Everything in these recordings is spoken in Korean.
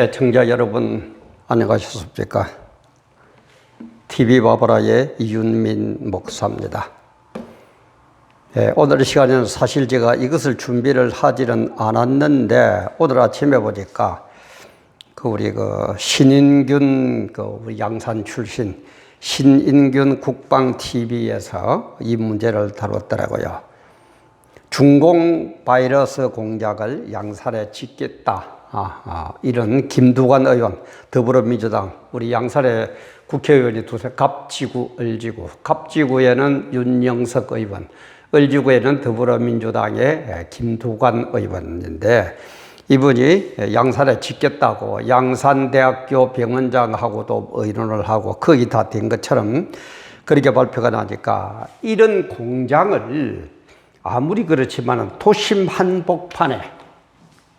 애청자 여러분 안녕하셨습니까? TV 바보라의 이윤민 목사입니다. 예, 오늘 시간에는 사실 제가 이것을 준비를 하지는 않았는데 오늘 아침에 보니까 그 우리 그 신인균 그 양산 출신 신인균 국방 TV에서 이 문제를 다뤘더라고요. 중공 바이러스 공작을 양산에 짓겠다. 아, 아, 이런 김두관 의원, 더불어민주당, 우리 양산에 국회의원이 두세, 갑지구, 을지구. 갑지구에는 윤영석 의원, 을지구에는 더불어민주당의 김두관 의원인데 이분이 양산에 짓겠다고 양산대학교 병원장하고도 의논을 하고 거의 다된 것처럼 그렇게 발표가 나니까 이런 공장을 아무리 그렇지만 도심 한복판에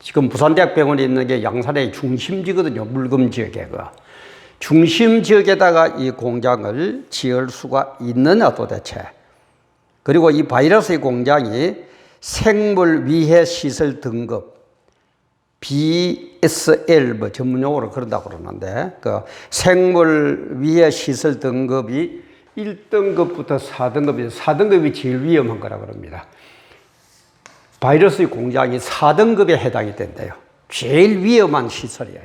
지금 부산대학병원이 있는 게 양산의 중심지거든요. 물금 지역에 그 중심 지역에다가 이 공장을 지을 수가 있느냐 도대체. 그리고 이 바이러스의 공장이 생물 위해 시설 등급 BSL 뭐 전문 용어로 그런다고 그러는데 그 생물 위해 시설 등급이 1등급부터 4등급이 4등급이 제일 위험한 거라 그럽니다. 바이러스의 공장이 4등급에 해당이 된대요. 제일 위험한 시설이에요.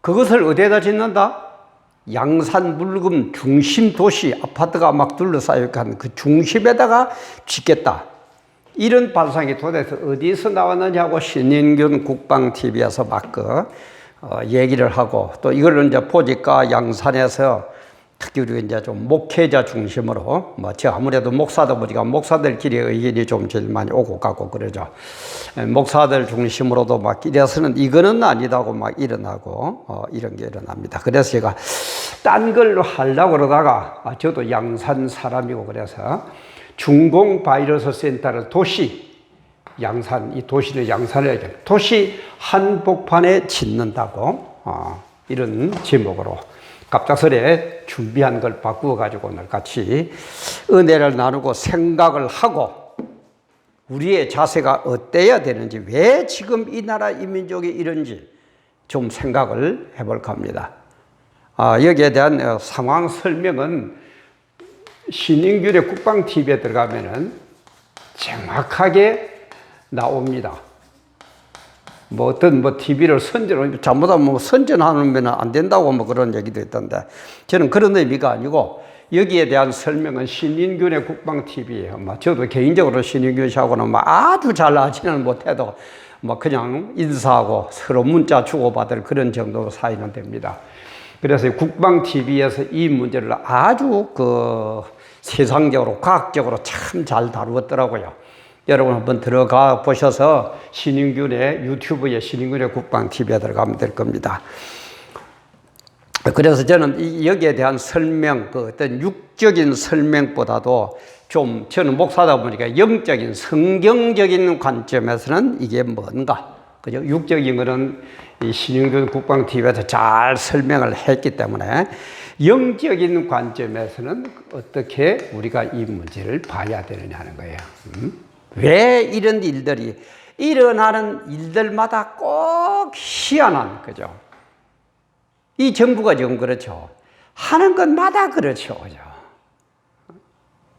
그것을 어디에다 짓는다? 양산 물금 중심 도시 아파트가 막 둘러싸여 있는 그 중심에다가 짓겠다. 이런 발상이 도대체 어디서 나왔느냐고 신인균 국방TV에서 막 그 어, 얘기를 하고 또 이걸 이제 보니까 양산에서 특히 우리 이제 좀 목회자 중심으로 뭐저 아무래도 목사다 보니까 목사들끼리 의견이 좀 제일 많이 오고 가고 그러죠. 목사들 중심으로도 막 이래서는 이거는 아니다고 막 일어나고 어, 이런 게 일어납니다. 그래서 제가 딴 걸로 하려고 그러다가 아, 저도 양산 사람이고 그래서 중공 바이러스 센터를 도시 양산 이 도시는 양산에 도시 한복판에 짓는다고 어, 이런 제목으로 갑작스레 준비한 걸 바꾸어 가지고 오늘 같이 은혜를 나누고 생각을 하고 우리의 자세가 어때야 되는지 왜 지금 이 나라 이 민족이 이런지 좀 생각을 해볼까 합니다. 아, 여기에 대한 어, 상황 설명은 신인균의 국방 TV에 들어가면은 정확하게 나옵니다. 뭐 어떤 뭐 TV를 선전, 잘못하면 뭐 선전하면 안 된다고 뭐 그런 얘기도 있던데 저는 그런 의미가 아니고 여기에 대한 설명은 신인균의 국방 TV예요. 뭐 저도 개인적으로 신인균 씨하고는 뭐 아주 잘 아지는 못해도 뭐 그냥 인사하고 서로 문자 주고받을 그런 정도 사이는 됩니다. 그래서 국방 TV에서 이 문제를 아주 그 세상적으로 과학적으로 참 잘 다루었더라고요. 여러분 한번 들어가 보셔서 신인균의 유튜브에 신인균의 국방 TV에 들어가면 될 겁니다. 그래서 저는 여기에 대한 설명, 그 어떤 육적인 설명보다도 좀 저는 목사다 보니까 영적인 성경적인 관점에서는 이게 뭔가 그죠? 육적인 거는 이 신영균 국방 TV에서 잘 설명을 했기 때문에 영적인 관점에서는 어떻게 우리가 이 문제를 봐야 되느냐 하는 거예요. 음? 왜 이런 일들이 일어나는 일들마다 꼭 희한한 거죠. 이 정부가 지금 그렇죠. 하는 것마다 그렇죠. 그죠.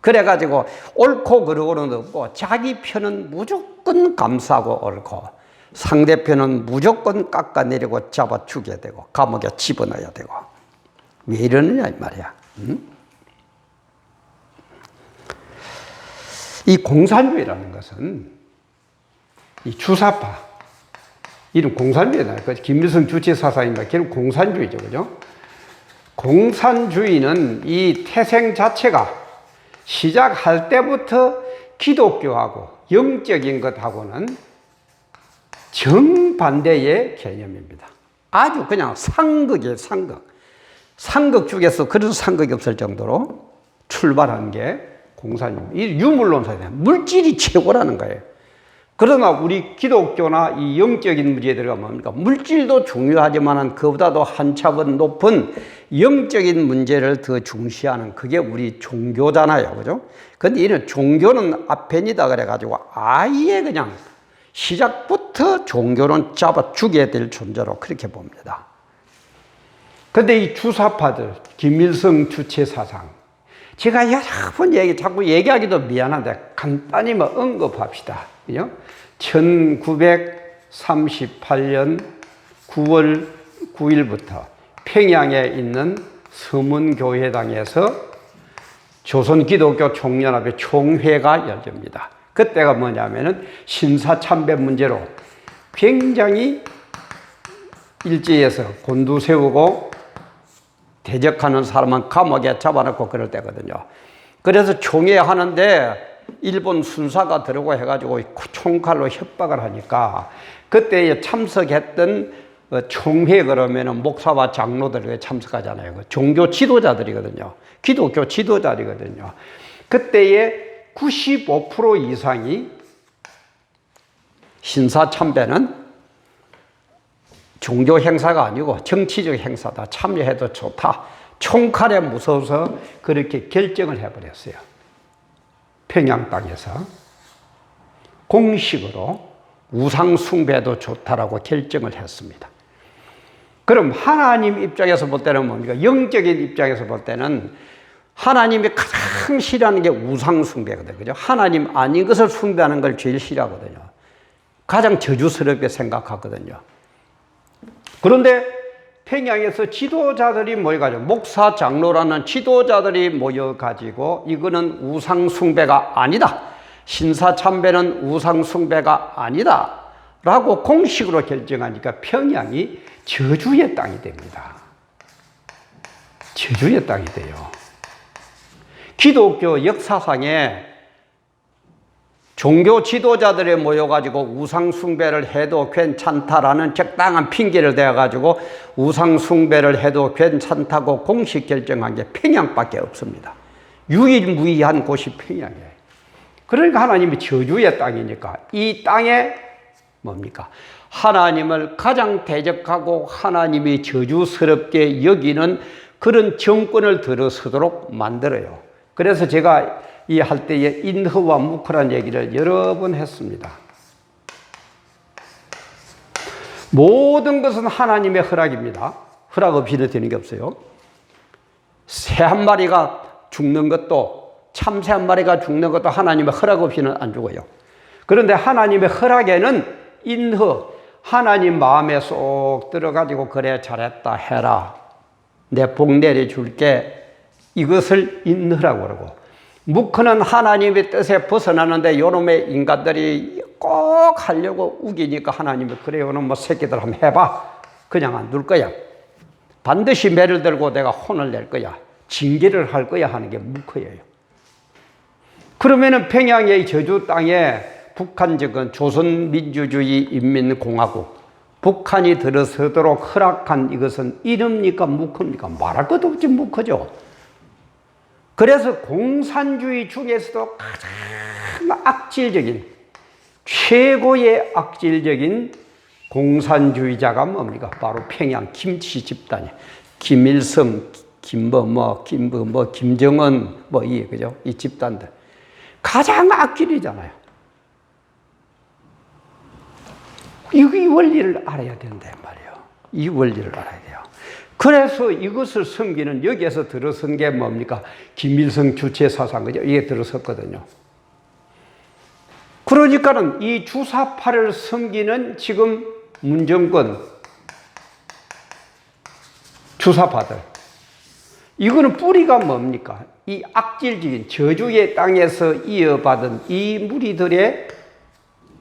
그래가지고 옳고 그르고는 없고 자기 편은 무조건 감싸고 옳고 상대편은 무조건 깎아내리고 잡아주게 되고 감옥에 집어넣어야 되고 왜 이러느냐 이 말이야. 응? 이 공산주의라는 것은 이 주사파 이름 공산주의다. 그 김일성 주체 사상입니다. 결국 공산주의죠, 그죠? 공산주의는 이 태생 자체가 시작할 때부터 기독교하고 영적인 것하고는 정반대의 개념입니다. 아주 그냥 상극이에요, 상극. 상극 중에서 그런 상극이 없을 정도로 출발한 게 공산주의. 이 유물론사예요. 물질이 최고라는 거예요. 그러나 우리 기독교나 이 영적인 문제에 들어가면 뭡니까? 물질도 중요하지만 그보다도 한 차원 높은 영적인 문제를 더 중시하는 그게 우리 종교잖아요. 그죠? 근데 이는 종교는 앞편이다 그래가지고 아예 그냥 시작부터 종교는 잡아 죽여야 될 존재로 그렇게 봅니다. 근데 이 주사파들, 김일성 주체 사상, 제가 여러 번 얘기, 자꾸 얘기하기도 미안한데 간단히 뭐 언급합시다. 그죠? 1938년 9월 9일부터 평양에 있는 서문교회당에서 조선기독교 총연합의 총회가 열립니다. 그때가 뭐냐면은 신사참배 문제로 굉장히 일제에서 곤두 세우고 대적하는 사람은 감옥에 잡아놓고 그럴 때거든요. 그래서 총회 하는데 일본 순사가 들어오고 해가지고 총칼로 협박을 하니까 그때 참석했던 어, 총회 그러면은 목사와 장로들이 참석하잖아요. 그 종교 지도자들이거든요. 기독교 지도자들이거든요. 그때의 95% 이상이 신사 참배는 종교 행사가 아니고 정치적 행사다. 참여해도 좋다. 총칼에 무서워서 그렇게 결정을 해버렸어요. 평양 땅에서 공식으로 우상 숭배도 좋다라고 결정을 했습니다. 그럼 하나님 입장에서 볼 때는 뭡니까? 영적인 입장에서 볼 때는 하나님이 가장 싫어하는 게 우상 숭배거든요. 그죠? 하나님 아닌 것을 숭배하는 걸 제일 싫어하거든요. 가장 저주스럽게 생각하거든요. 그런데 평양에서 지도자들이 모여가지고 목사 장로라는 지도자들이 모여가지고 이거는 우상 숭배가 아니다. 신사 참배는 우상 숭배가 아니다. 라고 공식으로 결정하니까 평양이 저주의 땅이 됩니다. 저주의 땅이 돼요. 기독교 역사상에 종교 지도자들이 모여가지고 우상숭배를 해도 괜찮다라는 적당한 핑계를 대가지고 우상숭배를 해도 괜찮다고 공식 결정한 게 평양밖에 없습니다. 유일무이한 곳이 평양이에요. 그러니까 하나님이 저주의 땅이니까 이 땅에 뭡니까? 하나님을 가장 대적하고 하나님이 저주스럽게 여기는 그런 정권을 들어서도록 만들어요. 그래서 제가 이 할 때에 인허와 무크란 얘기를 여러 번 했습니다. 모든 것은 하나님의 허락입니다. 허락 없이는 되는 게 없어요. 새 한 마리가 죽는 것도 참새 한 마리가 죽는 것도 하나님의 허락 없이는 안 죽어요. 그런데 하나님의 허락에는 인허, 하나님 마음에 쏙 들어가지고 그래 잘했다 해라. 내 복 내려줄게. 이것을 인허라고 그러고 무크는 하나님의 뜻에 벗어나는데 요놈의 인간들이 꼭 하려고 우기니까 하나님이 그래 요놈 뭐 새끼들 한번 해봐. 그냥 안 둘 거야. 반드시 매를 들고 내가 혼을 낼 거야. 징계를 할 거야 하는 게 무크예요. 그러면은 평양의 저주 땅에 북한 적은 조선민주주의 인민공화국 북한이 들어서도록 허락한 이것은 이릅니까 묵입니까 말할 것도 없지 묵죠 그래서 공산주의 중에서도 가장 악질적인 최고의 악질적인 공산주의자가 뭡니까? 바로 평양 김치 집단이 김일성, 김뭐 뭐, 김뭐 뭐, 김정은 뭐이 그죠? 이 집단들 가장 악질이잖아요. 이 원리를 알아야 된단 말이에요. 이 원리를 알아야 돼요. 그래서 이것을 섬기는 여기에서 들어선 게 뭡니까? 김일성 주체 사상 그죠? 이게 들어섰거든요. 그러니까는 이 주사파를 섬기는 지금 문정권 주사파들 이거는 뿌리가 뭡니까? 이 악질적인 저주의 땅에서 이어받은 이 무리들의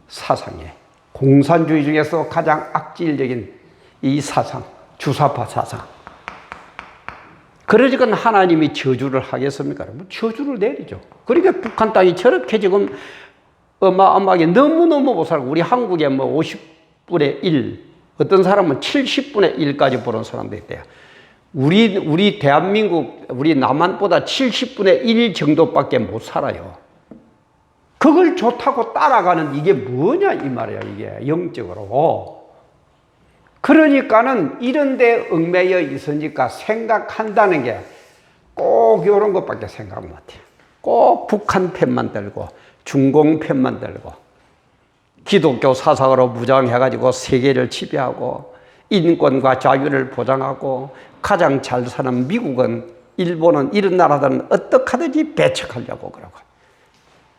사상에 공산주의 중에서 가장 악질적인 이 사상, 주사파 사상. 그러니까 하나님이 저주를 하겠습니까? 뭐 저주를 내리죠. 그러니까 북한 땅이 저렇게 지금 어마어마하게 너무너무 못 살고, 우리 한국에 뭐 50분의 1, 어떤 사람은 70분의 1까지 보는 사람도 있대요. 우리, 우리 대한민국, 우리 남한보다 70분의 1 정도밖에 못 살아요. 그걸 좋다고 따라가는 이게 뭐냐 이 말이야 이게 영적으로. 그러니까는 이런 데 얽매여 있으니까 생각한다는 게 꼭 이런 것밖에 생각 못해. 꼭 북한 편만 들고 중공 편만 들고 기독교 사상으로 무장해가지고 세계를 지배하고 인권과 자유를 보장하고 가장 잘 사는 미국은 일본은 이런 나라들은 어떻게 하든지 배척하려고 그러고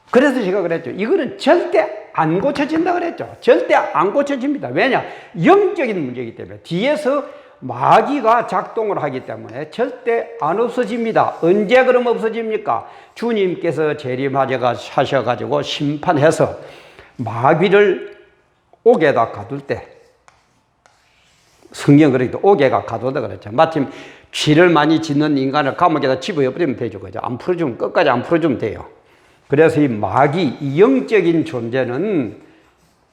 그래서 제가 그랬죠. 이거는 절대 안 고쳐진다 그랬죠. 절대 안 고쳐집니다. 왜냐? 영적인 문제이기 때문에 뒤에서 마귀가 작동을 하기 때문에 절대 안 없어집니다. 언제 그럼 없어집니까? 주님께서 재림하셔가지고 심판해서 마귀를 옥에다 가둘 때 성경 그러기도 옥에가 가둬다 그랬죠. 마침 죄를 많이 짓는 인간을 감옥에다 집어버리면 되죠. 그죠? 안 풀어주면, 끝까지 안 풀어주면 돼요. 그래서 이 마귀, 이 영적인 존재는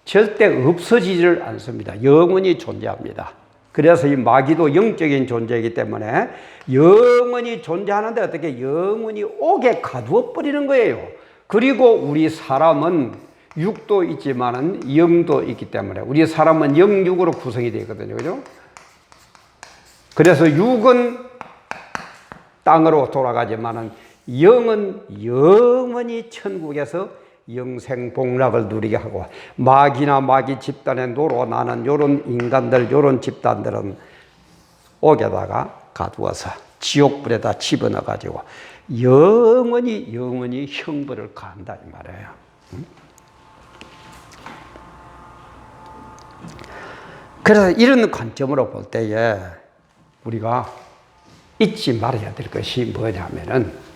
절대 없어지지를 않습니다. 영원히 존재합니다. 그래서 이 마귀도 영적인 존재이기 때문에 영원히 존재하는데 어떻게 영원히 옥에 가두어 버리는 거예요. 그리고 우리 사람은 육도 있지만은 영도 있기 때문에 우리 사람은 영육으로 구성이 되어 있거든요. 그죠? 그래서 육은 땅으로 돌아가지만은 영은 영원히 천국에서 영생 복락을 누리게 하고 마귀나 마귀 집단에 노로 나는 요런 인간들 요런 집단들은 옥에다가 가두어서 지옥불에다 집어넣어 가지고 영원히 영원히 형벌을 가한다 이 말이에요. 그래서 이런 관점으로 볼 때에 우리가 잊지 말아야 될 것이 뭐냐면은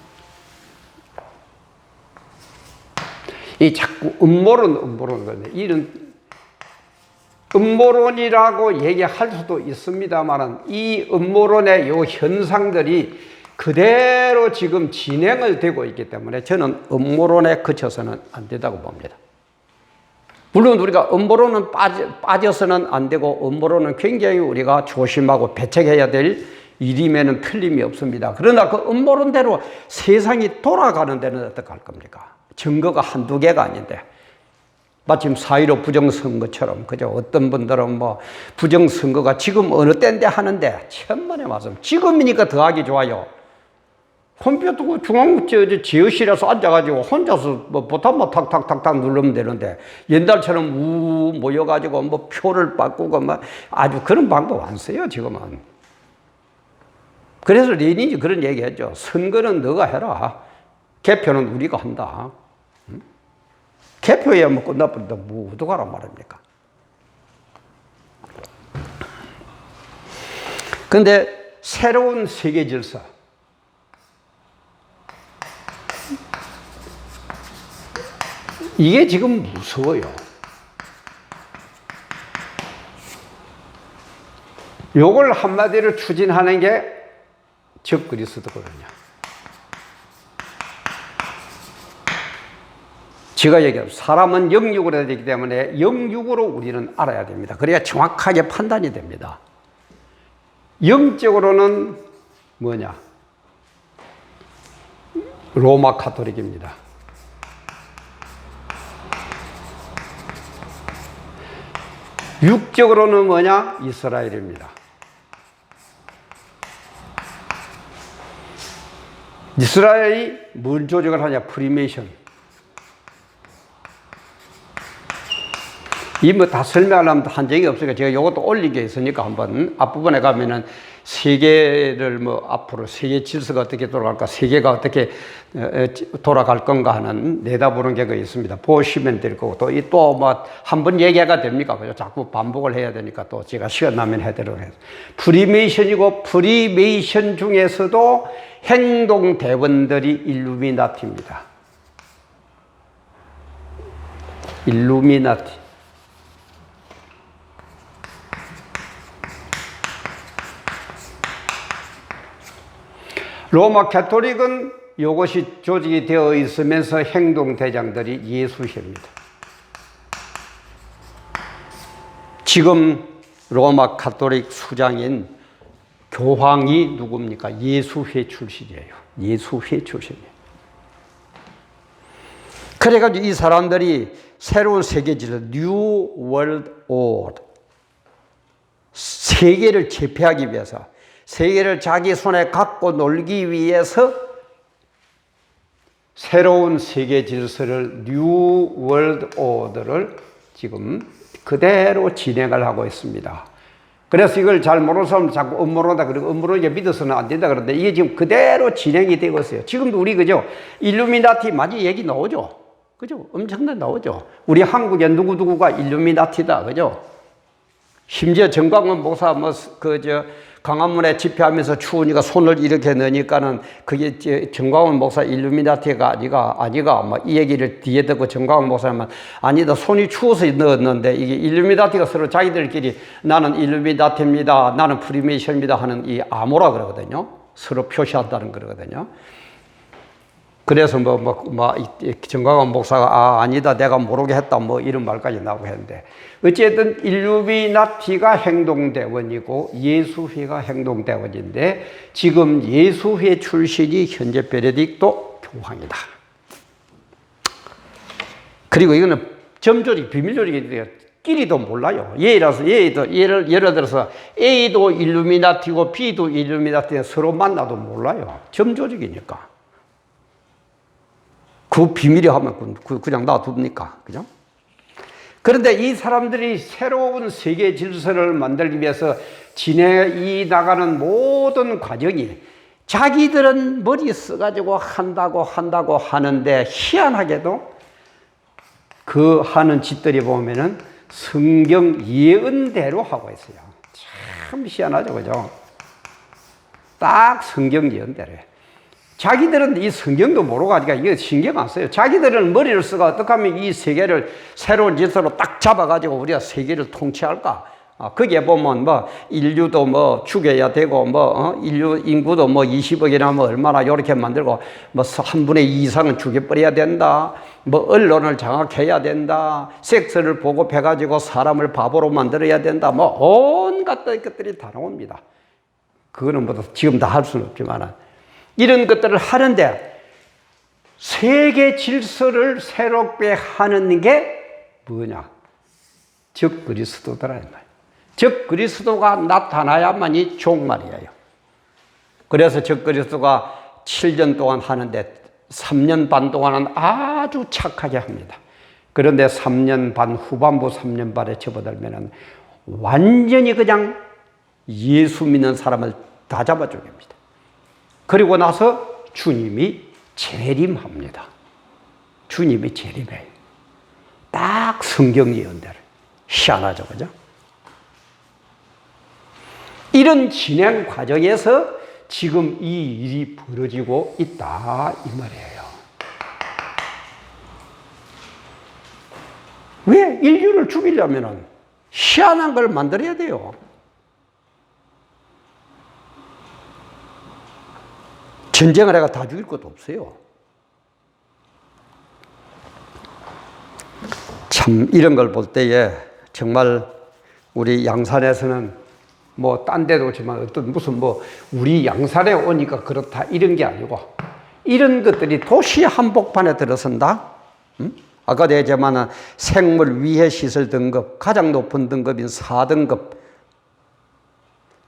이 자꾸 음모론 음모론 이런 음모론이라고 얘기할 수도 있습니다만은 이 음모론의 요 현상들이 그대로 지금 진행을 되고 있기 때문에 저는 음모론에 그쳐서는 안 된다고 봅니다. 물론 우리가 음모론은 빠져, 빠져 서는 안 되고 음모론은 굉장히 우리가 조심하고 배척해야 될 일임에는 틀림이 없습니다. 그러나 그 음모론대로 세상이 돌아가는 데는 어떻게 할 겁니까? 증거가 한두 개가 아닌데. 마침 4.15 부정선거처럼, 그죠? 어떤 분들은 뭐, 부정선거가 지금 어느 때인데 하는데, 천만의 말씀. 지금이니까 더 하기 좋아요. 컴퓨터 그 중앙 지어실에서 앉아가지고 혼자서 뭐 보탄 뭐 탁탁탁탁 누르면 되는데 옛날처럼 우 모여가지고 뭐 표를 바꾸고 뭐 아주 그런 방법 안 써요 지금은. 그래서 레닌이 그런 얘기했죠. 선거는 너가 해라. 개표는 우리가 한다. 응? 개표야 뭐 끝나버린다. 뭐 어떡하란 말입니까? 근데 새로운 세계 질서. 이게 지금 무서워요. 요걸 한마디로 추진하는 게 적그리스도거든요. 제가 얘기한 사람은 영육으로 되기 때문에 영육으로 우리는 알아야 됩니다. 그래야 정확하게 판단이 됩니다. 영적으로는 뭐냐? 로마 카톨릭입니다. 육적으로는 뭐냐? 이스라엘입니다. 이스라엘이 뭘 조직을 하냐? 프리메이션. 이 뭐 다 설명하려면 한 적이 없으니까 제가 이것도 올린 게 있으니까 한번 앞부분에 가면은 세계를 뭐 앞으로 세계 질서가 어떻게 돌아갈까, 세계가 어떻게 돌아갈 건가 하는 내다보는 게 있습니다. 보시면 될 거고 또 이 또 뭐 한 번 얘기가 됩니까? 그죠? 자꾸 반복을 해야 되니까 또 제가 시간 나면 해드리도록 해서 프리메이션이고 프리메이션 중에서도 행동 대원들이 일루미나티입니다. 일루미나티. 로마 캐토릭은 이것이 조직이 되어 있으면서 행동 대장들이 예수회입니다. 지금 로마 카톨릭 수장인 교황이 누굽니까? 예수회 출신이에요. 예수회 출신이에요. 그래가지고 이 사람들이 새로운 세계질을 뉴 월드 오드 세계를 제패하기 위해서 세계를 자기 손에 갖고 놀기 위해서 새로운 세계 질서를 뉴 월드 오더를 지금 그대로 진행을 하고 있습니다. 그래서 이걸 잘 모르는 사람은 자꾸 음모론다 그리고 음모론에 믿어서는 안 된다 그러는데 이게 지금 그대로 진행이 되고 있어요. 지금도 우리 그죠? 일루미나티 많이 얘기 나오죠? 그죠? 엄청난 나오죠? 우리 한국에 누구 누구가 일루미나티다. 그죠? 심지어 정광훈 목사 뭐그저 강화문에 집회하면서 추우니까 손을 이렇게 넣으니까는 그게 저 정광훈 목사 일루미나티가 아니가 아니가 뭐이 얘기를 뒤에 듣고 정광훈 목사님은 아니다 손이 추워서 넣었는데 이게 일루미나티가 서로 자기들끼리 나는 일루미나티입니다 나는 프리메이션입니다 하는 이 암호라 그러거든요 서로 표시한다는 거거든요. 그래서 뭐, 뭐, 뭐, 정광훈 목사가, 아, 아니다, 내가 모르게 했다, 뭐, 이런 말까지 나오고 했는데. 어쨌든 일루미나티가 행동대원이고 예수회가 행동대원인데 지금 예수회 출신이 현재 베네딕토 교황이다. 그리고 이거는 점조직, 비밀조직인데 끼리도 몰라요. 예라서 예도 예를 예를 들어서 A도 일루미나티고 B도 일루미나티 서로 만나도 몰라요. 점조직이니까. 그 비밀이 하면 그- 그- 그냥 놔둡니까? 그죠? 그런데 이 사람들이 새로운 세계 질서를 만들기 위해서 진행이 나가는 모든 과정이 자기들은 머리 써가지고 한다고 한다고 하는데 희한하게도 그 하는 짓들이 보면은 성경 예언대로 하고 있어요. 참 희한하죠, 그죠? 딱 성경 예언대로. 해. 자기들은 이 성경도 모르고 하니까 이거 신경 안 써요. 자기들은 머리를 쓰고 어떻게 하면 이 세계를 새로운 질서로 딱 잡아가지고 우리가 세계를 통치할까? 아, 거기에 보면 뭐 인류도 뭐 죽여야 되고 뭐 어? 인류 인구도 뭐 20억이나 뭐 얼마나 이렇게 만들고 뭐한 분의 2 이상은 죽여버려야 된다. 뭐 언론을 장악해야 된다. 섹스를 보급해 가지고 사람을 바보로 만들어야 된다. 뭐 온갖 것들이 다 나옵니다. 그거는 뭐 지금 다 할 수는 없지만 이런 것들을 하는데 세계 질서를 새롭게 하는 게 뭐냐? 즉 그리스도더라 이 말이에요. 즉 그리스도가 나타나야만 이 종말이에요. 그래서 즉 그리스도가 7년 동안 하는데 3년 반 동안은 아주 착하게 합니다. 그런데 3년 반 후반부 3년 반에 접어들면은 완전히 그냥 예수 믿는 사람을 다 잡아 죽입니다. 그리고 나서 주님이 재림합니다. 주님이 재림해요. 딱 성경 예언대로. 희한하죠, 그죠? 이런 진행 과정에서 지금 이 일이 벌어지고 있다, 이 말이에요. 왜? 인류를 죽이려면 희한한 걸 만들어야 돼요. 전쟁을 해가 다 죽일 것도 없어요. 참 이런 걸 볼 때에 정말 우리 양산에서는 뭐 딴 데도 오지만 어떤 무슨 뭐 우리 양산에 오니까 그렇다 이런 게 아니고 이런 것들이 도시 한복판에 들어선다. 음? 아까 얘기했지만 생물 위해 시설 등급 가장 높은 등급인 4등급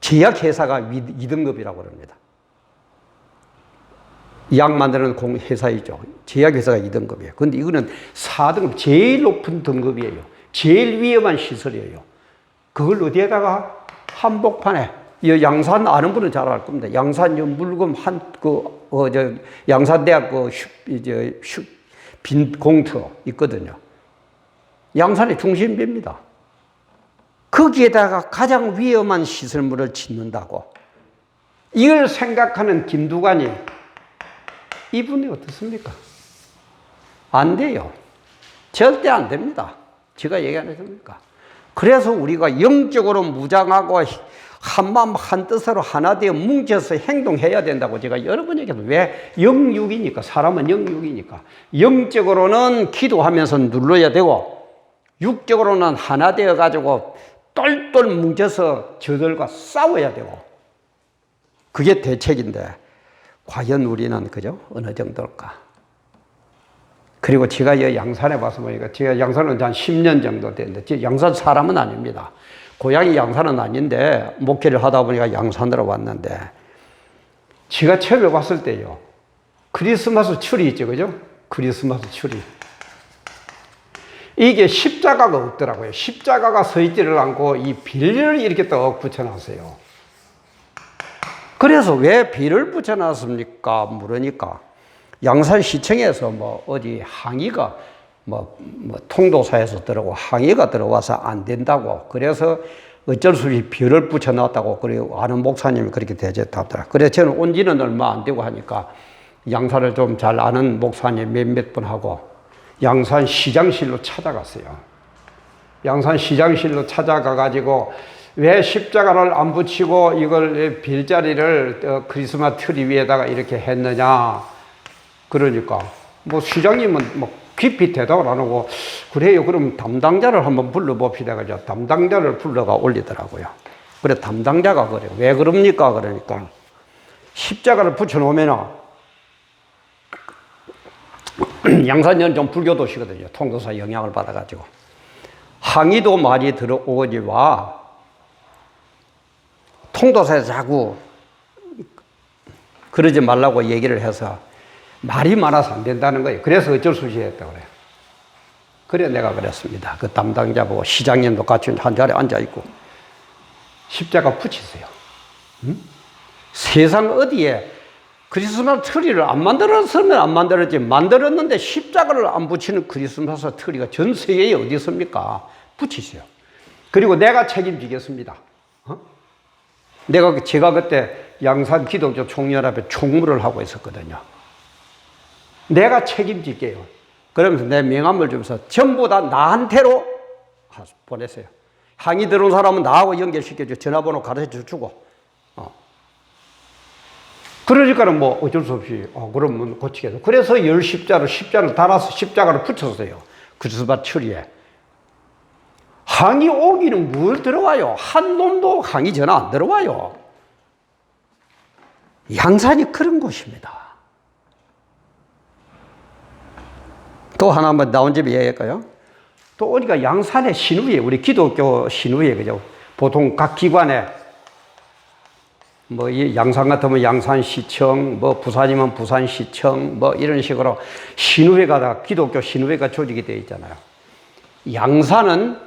제약회사가 2등급이라고 합니다. 약 만드는 공 회사이죠. 제약회사가 2등급이에요. 근데 이거는 4등급, 제일 높은 등급이에요. 제일 위험한 시설이에요. 그걸 어디에다가 한복판에, 이 양산 아는 분은 잘 알 겁니다. 양산 요 물금 한, 그, 어, 저, 양산대학 그 슈, 이제 슈, 빈 공터 있거든요. 양산의 중심부입니다. 거기에다가 가장 위험한 시설물을 짓는다고. 이걸 생각하는 김두관이 이분이 어떻습니까? 안 돼요. 절대 안 됩니다. 제가 얘기 안 했습니까? 그래서 우리가 영적으로 무장하고 한마음 한뜻으로 하나 되어 뭉쳐서 행동해야 된다고 제가 여러 번 얘기해도 왜 영육이니까 사람은 영육이니까 영적으로는 기도하면서 눌러야 되고 육적으로는 하나 되어 가지고 똘똘 뭉쳐서 저들과 싸워야 되고 그게 대책인데 과연 우리는 그죠? 어느 정도일까? 그리고 제가 이 양산에 와서 보니까 제가 양산은 한 10년 정도 됐는데 제 양산 사람은 아닙니다. 고향이 양산은 아닌데 목회를 하다 보니까 양산으로 왔는데 제가 처음에 왔을 때요. 크리스마스 추리 있죠, 그죠? 크리스마스 추리. 이게 십자가가 없더라고요. 십자가가 서 있지를 않고 이 빌을 이렇게 떡 붙여놨어요. 그래서 왜 빌을 붙여놨습니까? 물으니까 양산시청에서 뭐 어디 항의가 뭐, 뭐 통도사에서 들어오고 항의가 들어와서 안 된다고 그래서 어쩔 수 없이 별을 붙여놨다고 그리고 아는 목사님이 그렇게 대접하더라. 그래서 저는 온 지는 얼마 안 되고 하니까 양산을 좀 잘 아는 목사님 몇몇 분하고 양산 시장실로 찾아갔어요. 양산 시장실로 찾아가 가지고 왜 십자가를 안 붙이고 이걸 빌자리를 어, 크리스마스 트리 위에다가 이렇게 했느냐. 그러니까 뭐 시장님은 뭐 깊이 대답을 안 하고 그래요. 그럼 담당자를 한번 불러봅시다. 그죠. 담당자를 불러가 올리더라고요. 그래 담당자가 그래요. 왜 그럽니까? 그러니까 십자가를 붙여놓으면은 양산nhân 좀 불교도시거든요. 통도사 영향을 받아가지고 항의도 많이 들어오지와 통도사에서 자꾸 그러지 말라고 얘기를 해서 말이 많아서 안 된다는 거예요. 그래서 어쩔 수 없이 했다고 그래요. 그래 내가 그랬습니다. 그 담당자 보고 시장님도 같이 한 자리에 앉아 있고 십자가 붙이세요. 응? 세상 어디에 크리스마스 트리를 안 만들었으면 안 만들었지 만들었는데 십자가를 안 붙이는 크리스마스 트리가 전 세계에 어디 있습니까? 붙이세요. 그리고 내가 책임지겠습니다. 어? 내가 그- 제가 그때 양산 기독교 총연합에 총무를 하고 있었거든요. 내가 책임질게요. 그러면서 내 명함을 주면서 전부 다 나한테로 하- 보냈어요. 항의 들어온 사람은 나하고 연결시켜줘. 전화번호 가르쳐 주고. 어. 그러니까는 뭐 어쩔 수 없이, 어, 그러면 고치겠어. 그래서 열 십자를, 십자를 달아서 십자가를 붙였어요. 크리스마 추리에. 항의 오기는 뭘 들어와요? 한 놈도 항의 전화 안 들어와요. 양산이 그런 곳입니다. 또 하나 한번 나온 집에 얘기할까요? 또 오니까 양산의 신우회, 우리 기독교 신우회, 그죠? 보통 각 기관에 뭐, 이 양산 같으면 양산시청, 뭐, 부산이면 부산시청, 뭐, 이런 식으로 신우회가 다 기독교 신우회가 조직이 되어 있잖아요. 양산은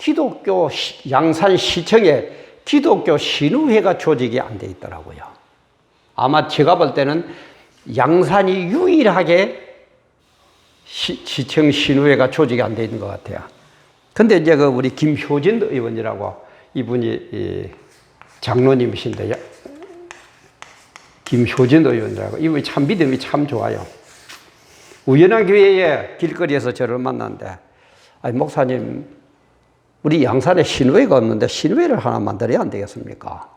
기독교 시- 양산시청에 기독교 신우회가 조직이 안 돼 있더라고요. 아마 제가 볼 때는 양산이 유일하게 시, 시청 신우회가 조직이 안 돼 있는 것 같아요. 근데 이제 그 우리 김효진 의원이라고 이분이 이 장로님이신데 야- 김효진 의원이라고 이분이 참 믿음이 참 좋아요. 우연한 기회에 길거리에서 저를 만났는데 아니 목사님 우리 양산에 신우회가 없는데 신우회를 하나 만들어야 안 되겠습니까?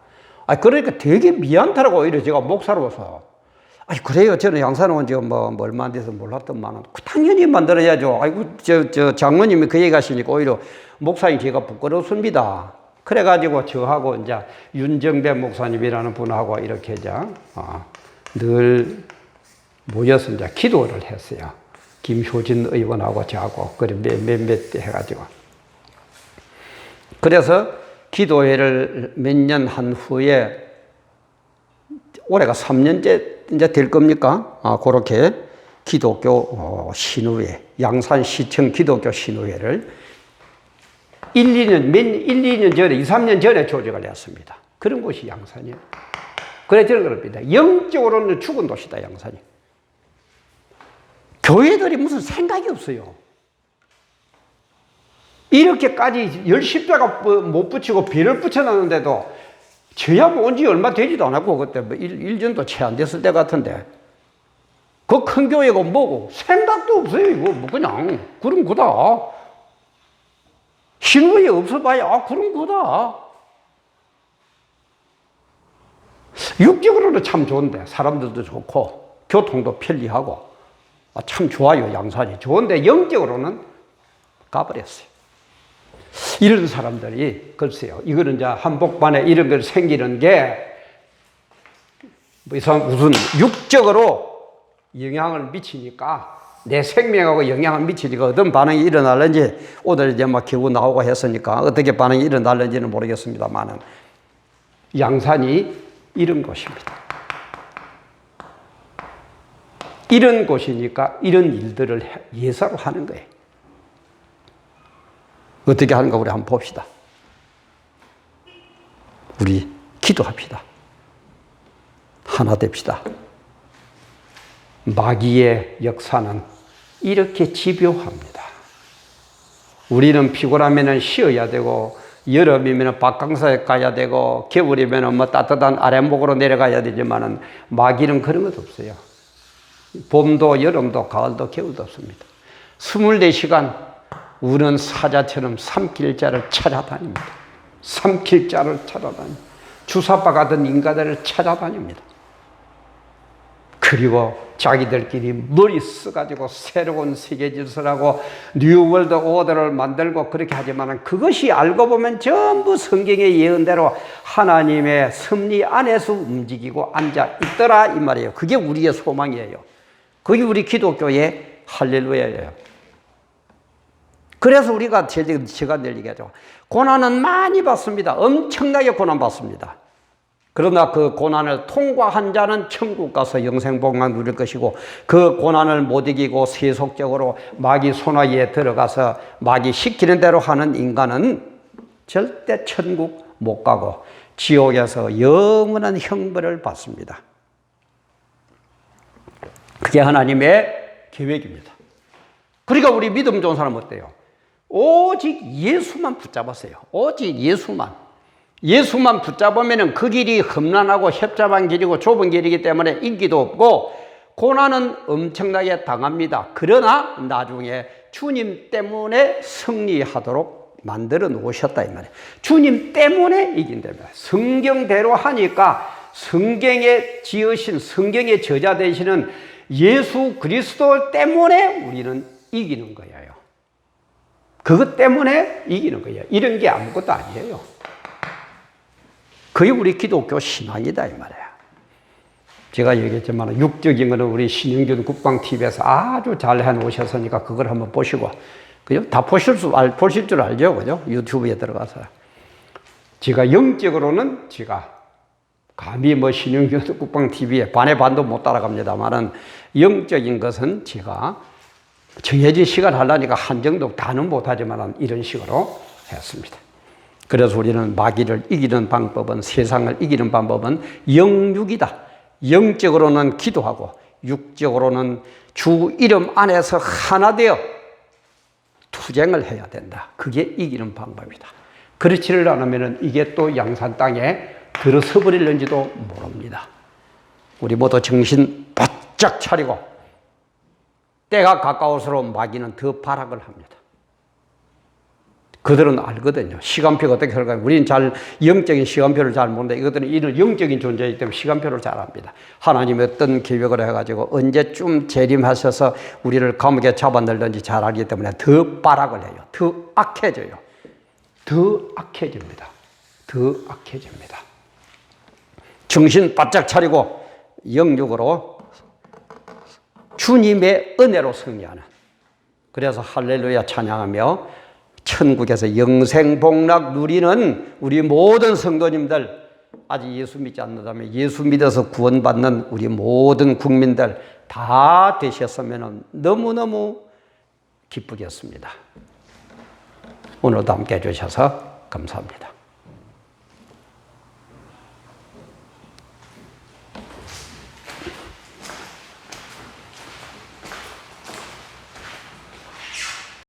아 그러니까 되게 미안하더라고 오히려 제가 목사로서. 아니 그래요. 저는 양산에 온 지가 뭐, 뭐 얼마 안 돼서 몰랐더만은 그 당연히 만들어야죠. 아이고 저, 저 장로님이 그 얘기 하시니까 오히려 목사님 제가 부끄럽습니다. 그래가지고 저하고 이제 윤정배 목사님이라는 분하고 이렇게 이제 어, 늘 모여서 이제 기도를 했어요. 김효진 의원하고 저하고 그래 몇몇 대 해가지고 그래서 기도회를 몇 년 한 후에 올해가 3년째 이제 될 겁니까? 아, 그렇게 기독교 어, 신우회, 양산시청 기독교 신우회를 1, 2년, 몇, 1, 2년 전에, 2, 3년 전에 조직을 했습니다. 그런 곳이 양산이에요. 그래, 저는 그럽니다. 영적으로는 죽은 도시다, 양산이. 교회들이 무슨 생각이 없어요. 이렇게까지 열 십자가 부- 못 붙이고 비를 붙여놨는데도 저야 뭐 온 지 얼마 되지도 않았고 그때 뭐 1, 년도 채 안 됐을 때 같은데. 그 큰 교회가 뭐고 생각도 없어요 이거. 뭐 그냥 그런 거다. 신우에 없어봐야 아 그런 거다. 육적으로는 참 좋은데 사람들도 좋고 교통도 편리하고. 아, 참 좋아요 양산이. 좋은데 영적으로는 가버렸어요 이런 사람들이 글쎄요. 이거는 이제 한복판에 이런 걸 생기는 게 무슨 무슨 육적으로 영향을 미치니까 내 생명하고 영향을 미치니까 어떤 반응이 일어날는지 오늘 이제 막 기후 나오고 했으니까 어떻게 반응이 일어날는지는 모르겠습니다만은 양산이 이런 곳입니다. 이런 곳이니까 이런 일들을 해- 예사로 하는 거예요. 어떻게 하는가 우리 한번 봅시다. 우리 기도합시다. 하나 됩시다. 마귀의 역사는 이렇게 집요합니다. 우리는 피곤하면 쉬어야 되고 여름이면 바캉스에 가야 되고 겨울이면 뭐 따뜻한 아랫목으로 내려가야 되지만은 마귀는 그런 것 없어요. 봄도 여름도 가을도 겨울도 없습니다. 24시간 우는 사자처럼 삼킬 자를 찾아다닙니다. 삼킬 자를 찾아다닙니다. 주사파 같은 인간들을 찾아다닙니다. 그리고 자기들끼리 머리 써가지고 새로운 세계 질서라고 뉴월드 오더를 만들고 그렇게 하지만 그것이 알고 보면 전부 성경의 예언대로 하나님의 섭리 안에서 움직이고 앉아 있더라 이 말이에요. 그게 우리의 소망이에요. 그게 우리 기독교의 할렐루야예요. 그래서 우리가 제- 제가 늘 얘기하죠. 고난은 많이 받습니다. 엄청나게 고난 받습니다. 그러나 그 고난을 통과한 자는 천국 가서 영생복만 누릴 것이고 그 고난을 못 이기고 세속적으로 마귀 손아귀에 들어가서 마귀 시키는 대로 하는 인간은 절대 천국 못 가고 지옥에서 영원한 형벌을 받습니다. 그게 하나님의 계획입니다. 그러니까 우리 믿음 좋은 사람 어때요? 오직 예수만 붙잡았어요. 오직 예수만. 예수만 붙잡으면 그 길이 험난하고 협잡한 길이고 좁은 길이기 때문에 인기도 없고 고난은 엄청나게 당합니다. 그러나 나중에 주님 때문에 승리하도록 만들어 놓으셨다 이 말이에요. 주님 때문에 이긴답니다. 성경대로 하니까 성경에 지으신 성경의 저자 되시는 예수 그리스도 때문에 우리는 이기는 거예요. 그것 때문에 이기는 거예요. 이런 게 아무것도 아니에요. 그게 우리 기독교 신앙이다 이 말이야. 제가 얘기했지만 육적인 거는 우리 신영균 국방TV에서 아주 잘 해놓으셨으니까 그걸 한번 보시고 그죠? 다 보실 수, 알, 보실 줄 알죠? 그죠? 유튜브에 들어가서. 제가 영적으로는 제가 감히 뭐 신영균 국방TV에 반의 반도 못 따라갑니다만은 영적인 것은 제가 정해진 시간 하려니까 한정도 다는 못하지만 이런 식으로 했습니다. 그래서 우리는 마귀를 이기는 방법은 세상을 이기는 방법은 영육이다. 영적으로는 기도하고 육적으로는 주 이름 안에서 하나 되어 투쟁을 해야 된다. 그게 이기는 방법이다. 그렇지를 않으면 이게 또 양산 땅에 들어서 버릴는지도 모릅니다. 우리 모두 정신 바짝 차리고 때가 가까울수록 마귀는 더 발악을 합니다. 그들은 알거든요. 시간표가 어떻게 흘러가 우리는 잘 영적인 시간표를 잘 모르는데 이것들은 이런 영적인 존재이기 때문에 시간표를 잘 압니다. 하나님이 어떤 계획을 해가지고 언제쯤 재림하셔서 우리를 감옥에 잡아넣는지 잘 알기 때문에 더 발악을 해요. 더 악해져요. 더 악해집니다. 더 악해집니다. 정신 바짝 차리고 영육으로 주님의 은혜로 승리하는 그래서 할렐루야 찬양하며 천국에서 영생 복락 누리는 우리 모든 성도님들 아직 예수 믿지 않는다면 예수 믿어서 구원받는 우리 모든 국민들 다 되셨으면 너무너무 기쁘겠습니다. 오늘도 함께 해주셔서 감사합니다.